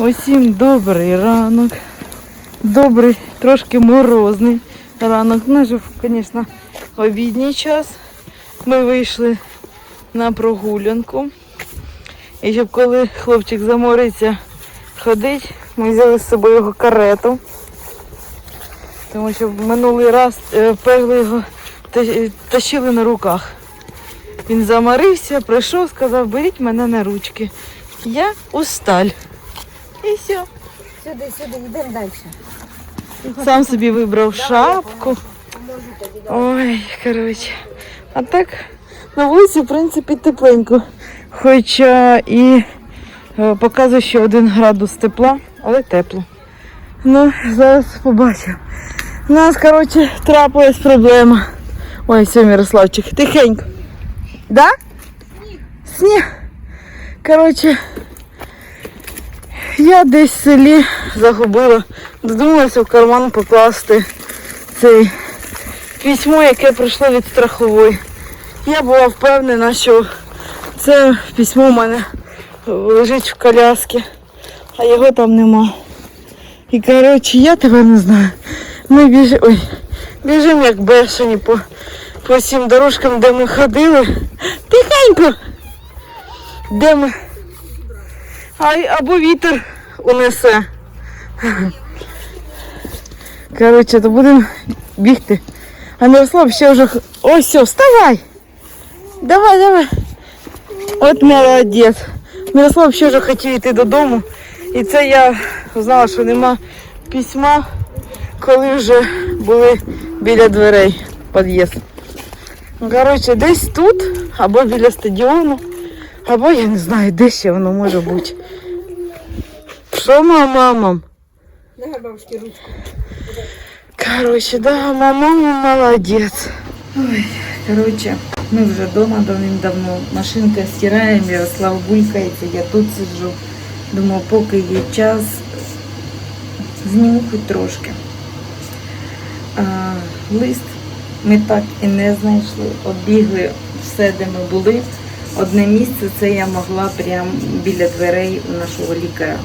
Усім добрий ранок. Добрий, трошки морозний ранок. Ну, звісно, обідній час. Ми вийшли на прогулянку. І щоб коли хлопчик замориться ходить, ми взяли з собою його карету. Тому що минулий раз е, пегли його тащили на руках. Він заморився, прийшов, сказав, беріть мене на ручки. Я усталь. І все. Сюди, сюди, йдемо далі. Сам собі вибрав шапку. Ой, коротше. А так на вулиці, в принципі, тепленько. Хоча і е, показує, що один градус тепла, але тепло. Ну, зараз побачимо. У нас, коротше, трапилась проблема. Ой, все, Мирославчик, тихенько. Да? Сніг. Коротше, я десь в селі загубила. Додумалася в карман покласти цей письмо, яке прийшло від страхової. Я була впевнена, що це письмо в мене лежить в коляскі, а його там нема. І коротше, я тебе не знаю. Ми біж... Ой, біжимо як бешені по, по всім дорожкам, де ми ходили. Тихенько. Де ми? А, або вітер унесе. Коротше, то будемо бігти. А Мирослав ще вже. Ось все, вставай! Давай, давай. От молодець. Мирослав ще вже хотів йти додому. І це я знала, що нема письма, коли вже були біля дверей під'їзд. Коротше, десь тут, або біля стадіону, або я не знаю, де ще воно може бути. Що мама, мам? Давай бабушки ручку. Короче, да, мама молодец. Ой, короче, ми вже вдома давним-давно. Машинка стирає, Ярослав булькається, я тут сиджу. Думаю, поки є час, зніму хоч трошки. А, лист ми так і не знайшли. Оббігли все, де ми були. Одне місце це я могла прямо біля дверей у нашого лікаря.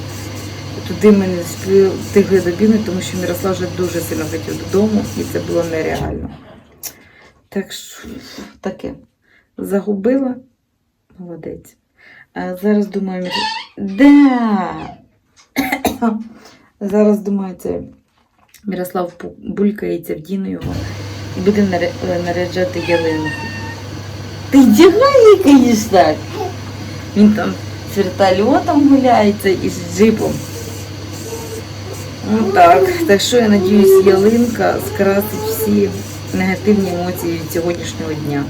Туди ми не встигли- добігнути, тому що Мирослав вже дуже сильно хотів додому, і це було нереально. Так що таке. Загубила. Молодець. А зараз думаю, да. зараз думаю, це Мирослав булькається, вдіну його і наря- наряджати ялинку. Ти вдягай, звісно, так. Він там з вертольотом гуляється і з джипом. Ну так, так що я надіюсь, ялинка скрасить всі негативні емоції від сьогоднішнього дня.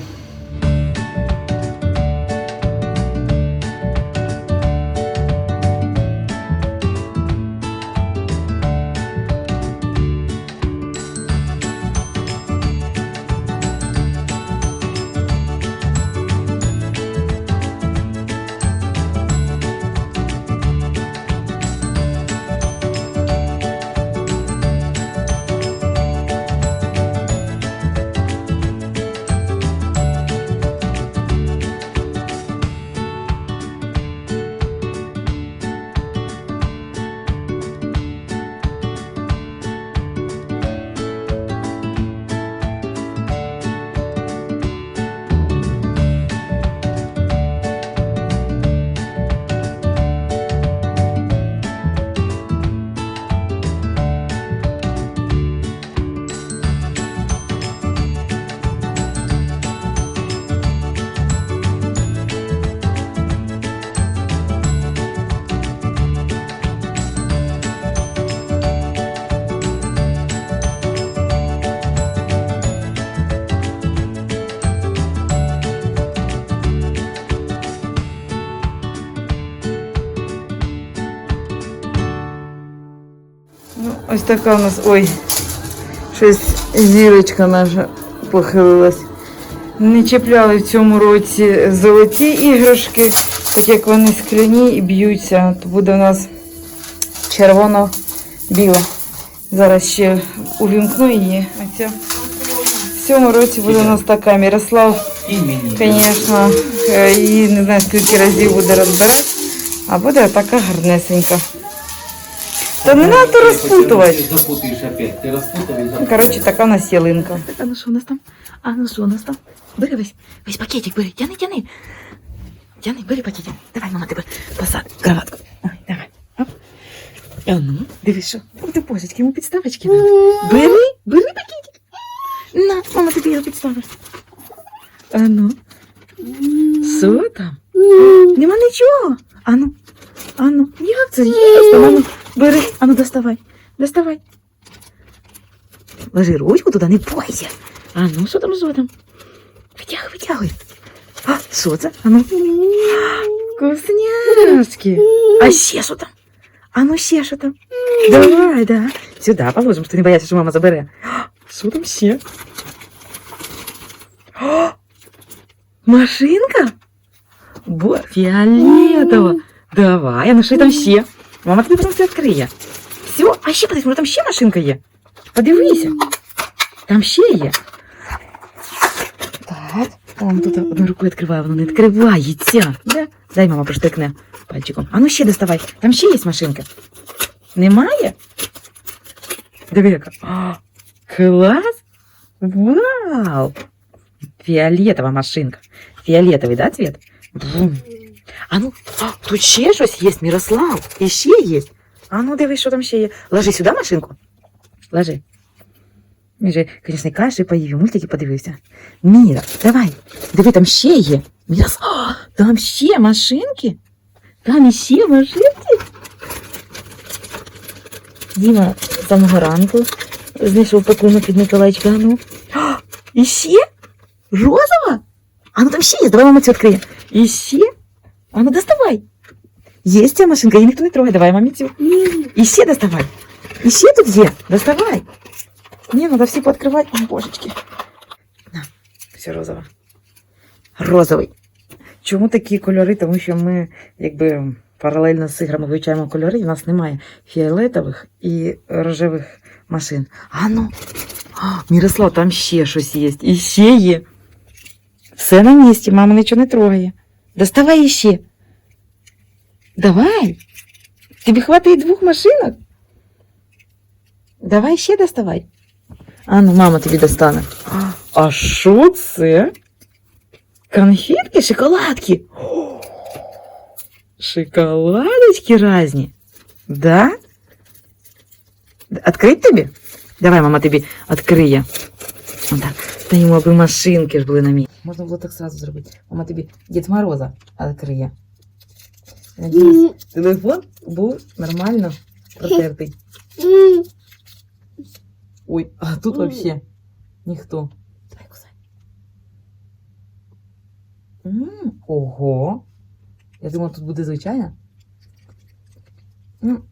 Ось така у нас. Ой, щось зірочка наша похилилась. Не чіпляли в цьому році золоті іграшки, так як вони скляні і б'ються, то буде у нас червоно-біла. Зараз ще увімкну її. Оця. В цьому році буде у нас така Мирослав, звісно, її не знаю скільки разів буде розбирати, а буде така гарнесенька. Та не треба розпутувати. Ты запутаешь опять. Ты распутал и Ну, запутал. коротше, така у нас ялинка. А ну що у нас там? А ну що у нас там? Бери весь, весь пакетик, бери, тяни, тяни. Тяни, бери пакетик. Давай, мама, тебе посад кроватку. Ой, давай. Оп. А ну, дивись, що. Ой, ти божечки, йому підставочки. надо. Бери, бери пакетик. На, мама тобі його підставить. А ну. Що там? Нема нічого. А ну, а ну, як це є? А ну, бери, а ну доставай, доставай. Ложи ручку туди, не бойся. А ну, що там, що там? Витягуй, витягуй. А, що це? А ну. Вкусняшки. А ще що там? А ну ще що там? Давай, да. Сюди положимо, що не бояться, що мама забере. Що там ще? О, машинка? Бо, фіолетова. Давай, а ну що там ще? Мама тобі потім все відкриє. Все, а ще подивись, може там ще машинка є? Подивися. Там ще є. Так. Мама тут одною рукою відкриває, воно не відкривається. Да? Дай мама проштикне пальчиком. А ну ще доставай. Там ще є машинка. Немає? Диви яка. А, клас! Вау! Фіолетова машинка. Фіолетовий, да, цвет? Бум. А ну, а, тут ще щось є, Мирослав. І ще є. А ну дивись, що там ще є. Ложи сюди машинку. Ложи. Він же, звісно, каші поїв, і мультики подивився. Міра, давай. Диви, там ще є. Мірос, а, там ще машинки. Там іще машинки. Діма з самого ранку знайшов пакунок від Миколаїчка. А ну. А, іще? Розова? А ну там ще є, давай мама цю відкриє. Іще? А Ну доставай. Є ця машинка, її ніхто не трогає, давай мамі цю. Іще доставай. Іще тут є, доставай. Ні, треба всі пооткривати, О, божечки. На, все розове. Розовий. Чому такі кольори? Тому що ми якби паралельно з іграми вивчаємо кольори, і в нас немає фіолетових і рожевих машин. А ну, а, Мірослав, там ще щось є. І ще є. Все на місці, мама нічого не трогає. Доставай іще. Давай. Тобі хватить двох машинок? Давай ще доставай. А ну, мама тобі достане. А що це? Конфетки, шоколадки. О, Шоколадочки разні. Да? Открыть тобі? Давай, мама тобі відкриє. Отак. Та йому аби машинки ж були на місці. Можна було так сразу зробити. Мама тобі Дід Мороза відкриє. Надіюсь, телефон був нормально протертий. Ой, а тут М. вообще ніхто. Давай кусай. М, Ого. Я думала, тут буде звичайно. М.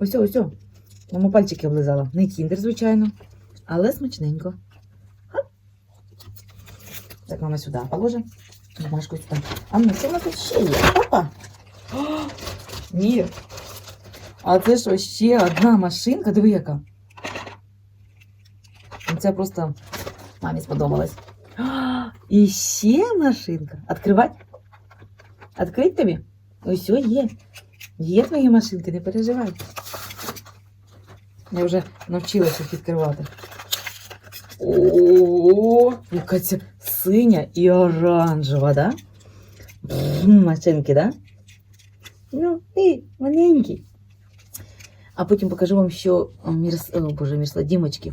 Ось, ось. ось. Мама пальчики облизала. Не кіндер, звичайно, але смачненько. Так, мама сюди положи. Бумажку сюди. А ну, що в нас тут ще є? Опа! О, Ні. А це що, ще одна машинка? Диви яка. Це просто мамі сподобалось. І ще машинка. Откривати? Открить тобі? Ось є. Є твої машинки, не переживай. Я вже навчилася їх відкривати. О, яка ця синя і оранжева, да? Машинки, да? Ну, і маленькі. А потім покажу вам, що Мірс... О, Боже, Мірсла, Дімочки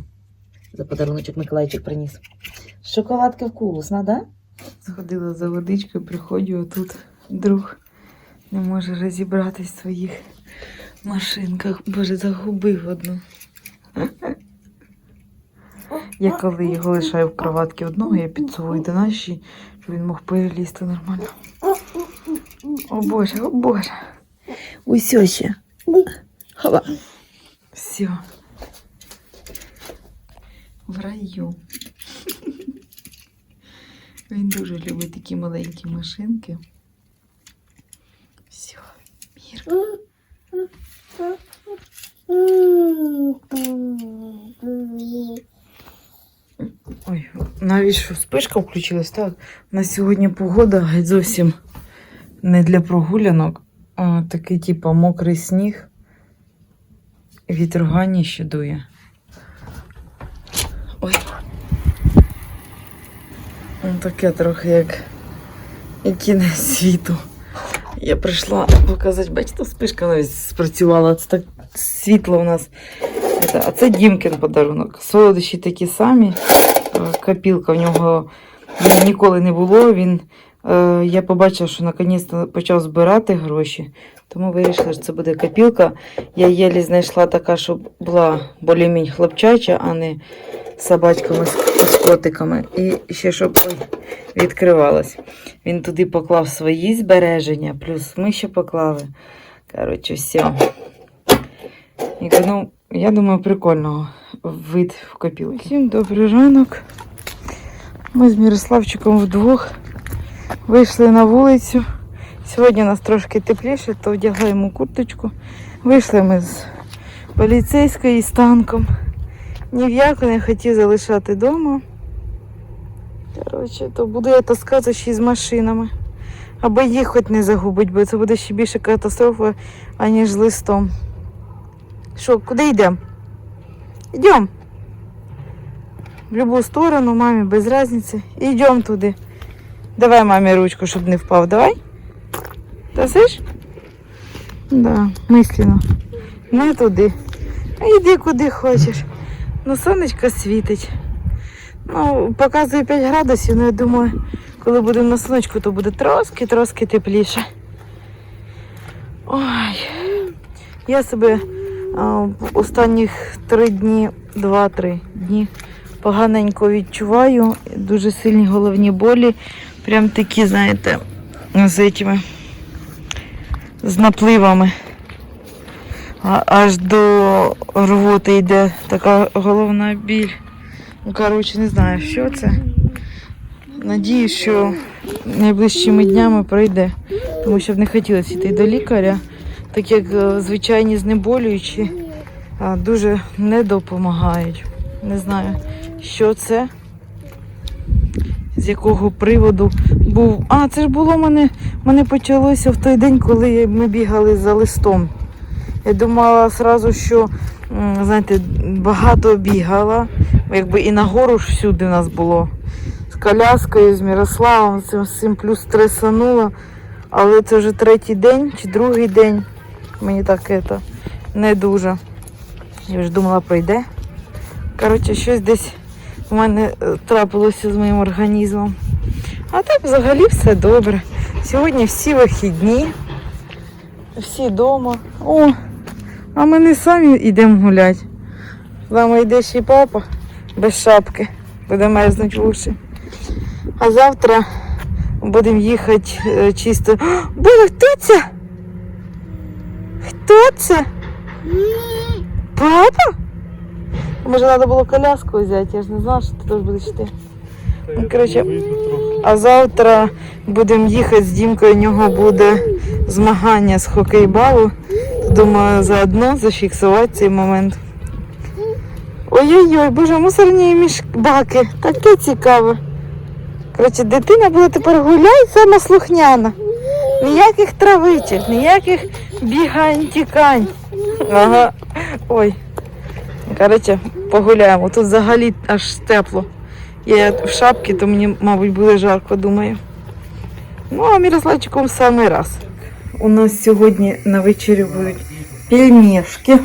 за подаруночок Миколайчик приніс. Шоколадка вкусна, да? Сходила за водичкою, приходжу, а тут друг не може розібратись в своїх машинках. Боже, загубив одну. Я коли його лишаю в кроватці одного, я підсовую до нашої, щоб він мог перелізти нормально. О Боже, о Боже. Усьо ще. Хова. Все. В раю. Він дуже любить такі маленькі машинки. Все, мір. Ой, навіть що спишка включилась, так? На сьогодні погода геть зовсім не для прогулянок. О, такий, типу, мокрий сніг. Ругані ще дує. Ой. Ну, таке трохи як, як кінець світу. Я прийшла показати, бачите, спишка навіть спрацювала. Це так світло у нас. А це Дімкін подарунок. Солодощі такі самі. Е, Копілка в нього ніколи не було. Він, е, я побачила, що наконець-то почав збирати гроші. Тому вирішила, що це буде копілка. Я єлі знайшла така, щоб була більш-менш хлопчача, а не собачками, з, котиками. І ще щоб відкривалась. Він туди поклав свої збереження, плюс ми ще поклали. Коротше, все. І, ну, я думаю, прикольного вид в копілки. Всім добрий ранок. Ми з Мірославчиком вдвох вийшли на вулицю. Сьогодні у нас трошки тепліше, то вдягаємо курточку. Вийшли ми з поліцейської з танком. Ні в яку не хотів залишати вдома. Коротше, то буду я таскати ще з машинами. Аби їх хоч не загубить, бо це буде ще більше катастрофа, аніж з листом. Що, куди йдемо? Йдемо. В будь-яку сторону, мамі без різниці. Йдемо туди. Давай мамі ручку, щоб не впав. Давай. Дасиш? Да, мислено. Не туди. Йди куди хочеш. Ну, сонечко світить. Ну, показує 5 градусів, але я думаю, коли будемо на сонечку, то буде трошки-трошки тепліше. Ой. Я себе в останніх три дні, два-три дні поганенько відчуваю. Дуже сильні головні болі. Прям такі, знаєте, з этими, з напливами. Аж до рвоти йде така головна біль. Ну, коротше, не знаю, що це. Надіюсь, що найближчими днями пройде. Тому що б не хотілося йти до лікаря, так як е, звичайні знеболюючі дуже не допомагають. Не знаю, що це, з якого приводу був. А, це ж було мене, мене почалося в той день, коли ми бігали за листом. Я думала одразу, що знаєте, багато бігала, якби і нагору ж всюди нас було. З коляскою, з Мірославом, з цим, з цим плюс стресанула. Але це вже третій день чи другий день. Мені так это, не дуже. Я вже думала, пройде. Коротше, щось десь у мене е, трапилося з моїм організмом. А так взагалі все добре. Сьогодні всі вихідні, всі вдома. О, а ми не самі йдемо гуляти. З нами йде ще й папа без шапки, буде мерзнуть в уші. А завтра будемо їхати е, чисто. О, Боже, хто це? Папа? Може, треба було коляску взяти, я ж не знала, що ти теж будеш йти. Ну, коротше, а завтра будемо їхати з Дімкою, у нього буде змагання з хокейбалу. Думаю, заодно зафіксувати цей момент. Ой-ой-ой, боже, мусорні мішбаки. Таке цікаве. Коротше, дитина буде тепер гуляти сама слухняна. Ніяких травичок, ніяких бігань, тікань. Ага. Ой. Коротше, погуляємо. Тут взагалі аж тепло. Я в шапці, то мені, мабуть, буде жарко, думаю. Ну, а Мірославчиком в самий раз. У нас сьогодні на вечері будуть пельмешки.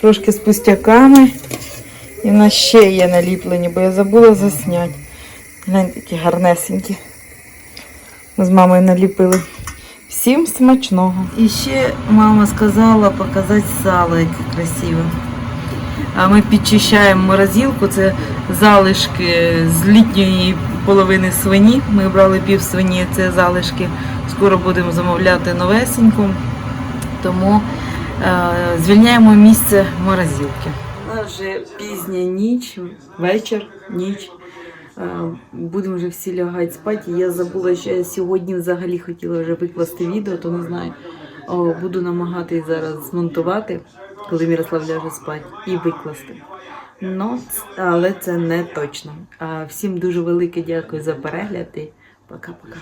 Трошки з пустяками. І в нас ще є наліплені, бо я забула засняти. Гляньте, такі гарнесенькі. Ми з мамою наліпили. Всім смачного. І ще мама сказала показати сало, яке красиве. А ми підчищаємо морозилку, це залишки з літньої половини свині. Ми брали пів свині, це залишки. Скоро будемо замовляти новесеньку. Тому е, звільняємо місце морозилки. У нас вже пізня ніч, вечір, ніч. Е, Будемо вже всі лягати спати. Я забула, що я сьогодні взагалі хотіла вже викласти відео, то не знаю. Буду намагатись зараз змонтувати, коли Мірослав ляже спати, і викласти. Но, але це не точно. А всім дуже велике дякую за перегляд і пока-пока.